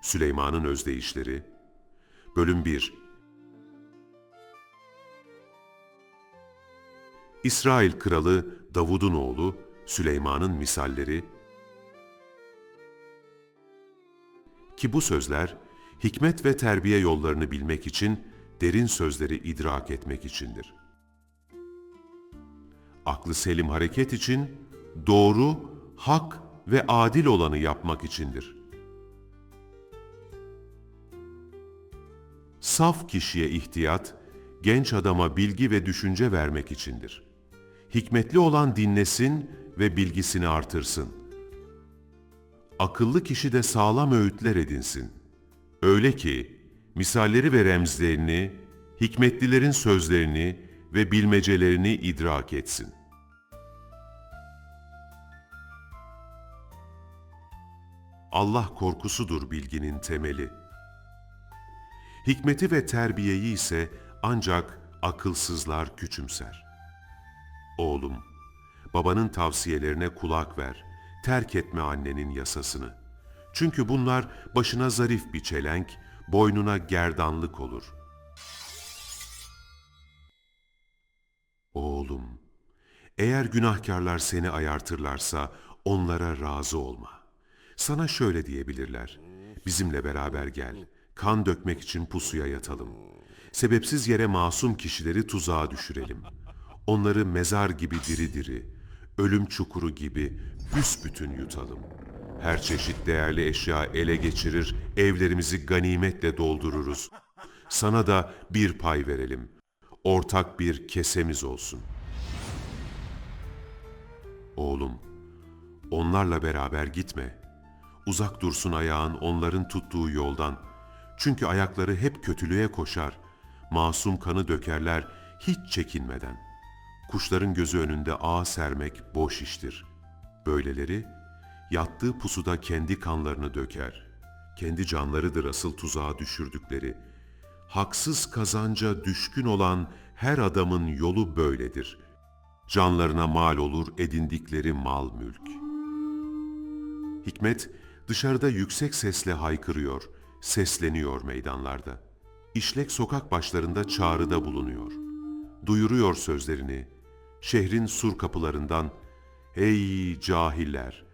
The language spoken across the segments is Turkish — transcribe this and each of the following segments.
Süleyman'ın özdeyişleri. Bölüm 1 İsrail kralı Davud'un oğlu Süleyman'ın misalleri ki bu sözler hikmet ve terbiye yollarını bilmek için derin sözleri idrak etmek içindir. Aklı selim hareket için doğru, hak ve adil olanı yapmak içindir. Saf kişiye ihtiyat, genç adama bilgi ve düşünce vermek içindir. Hikmetli olan dinlesin ve bilgisini artırsın. Akıllı kişi de sağlam öğütler edinsin. Öyle ki, misalleri ve remzlerini, hikmetlilerin sözlerini ve bilmecelerini idrak etsin. Allah korkusudur bilginin temeli. Hikmeti ve terbiyeyi ise ancak akılsızlar küçümser. Oğlum, babanın tavsiyelerine kulak ver, terk etme annenin yasasını. Çünkü bunlar başına zarif bir çelenk, boynuna gerdanlık olur. Oğlum, eğer günahkarlar seni ayartırlarsa onlara razı olma. Sana şöyle diyebilirler, bizimle beraber gel, kan dökmek için pusuya yatalım. Sebepsiz yere masum kişileri tuzağa düşürelim. Onları mezar gibi diri diri, ölüm çukuru gibi büsbütün yutalım. Her çeşit değerli eşya ele geçirir, evlerimizi ganimetle doldururuz. Sana da bir pay verelim. Ortak bir kesemiz olsun. Oğlum, onlarla beraber gitme. Uzak dursun ayağın onların tuttuğu yoldan. Çünkü ayakları hep kötülüğe koşar. Masum kanı dökerler hiç çekinmeden. Kuşların gözü önünde ağ sermek boş iştir. Böyleleri yattığı pusuda kendi kanlarını döker. Kendi canlarıdır asıl tuzağa düşürdükleri. Haksız kazanca düşkün olan her adamın yolu böyledir. Canlarına mal olur edindikleri mal mülk. Hikmet dışarıda yüksek sesle haykırıyor, sesleniyor meydanlarda. İşlek sokak başlarında çağrıda bulunuyor. Duyuruyor sözlerini. Şehrin sur kapılarından, Ey cahiller!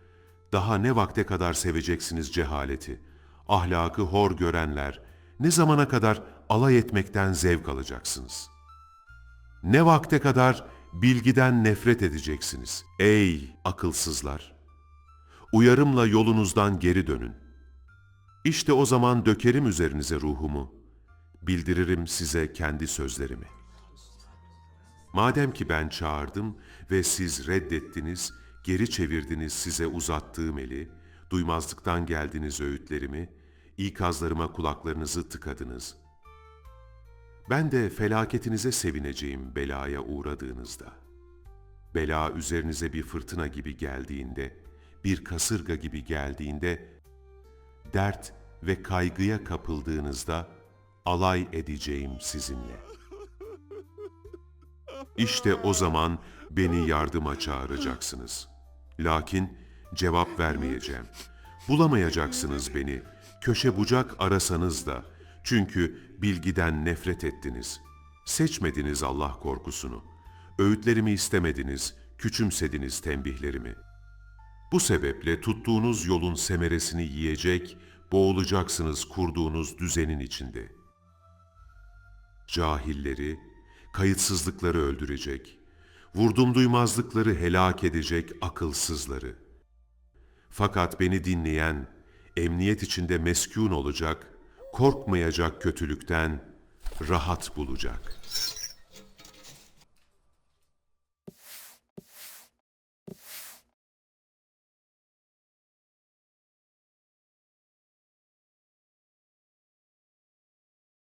Daha ne vakte kadar seveceksiniz cehaleti? Ahlakı hor görenler, ne zamana kadar alay etmekten zevk alacaksınız? Ne vakte kadar bilgiden nefret edeceksiniz? Ey akılsızlar! Uyarımla yolunuzdan geri dönün. İşte o zaman dökerim üzerinize ruhumu, bildiririm size kendi sözlerimi. Madem ki ben çağırdım ve siz reddettiniz, geri çevirdiniz size uzattığım eli, duymazlıktan geldiniz öğütlerimi, ikazlarıma kulaklarınızı tıkadınız. Ben de felaketinize sevineceğim belaya uğradığınızda. Bela üzerinize bir fırtına gibi geldiğinde, bir kasırga gibi geldiğinde, dert ve kaygıya kapıldığınızda alay edeceğim sizinle.'' İşte o zaman beni yardıma çağıracaksınız. Lakin cevap vermeyeceğim. Bulamayacaksınız beni. Köşe bucak arasanız da. Çünkü bilgiden nefret ettiniz. Seçmediniz Allah korkusunu. Öğütlerimi istemediniz, küçümsediniz tembihlerimi. Bu sebeple tuttuğunuz yolun semeresini yiyecek, boğulacaksınız kurduğunuz düzenin içinde. Cahilleri, kayıtsızlıkları öldürecek, vurdum duymazlıkları helak edecek akılsızları. Fakat beni dinleyen, emniyet içinde meskun olacak, korkmayacak kötülükten, rahat bulacak.''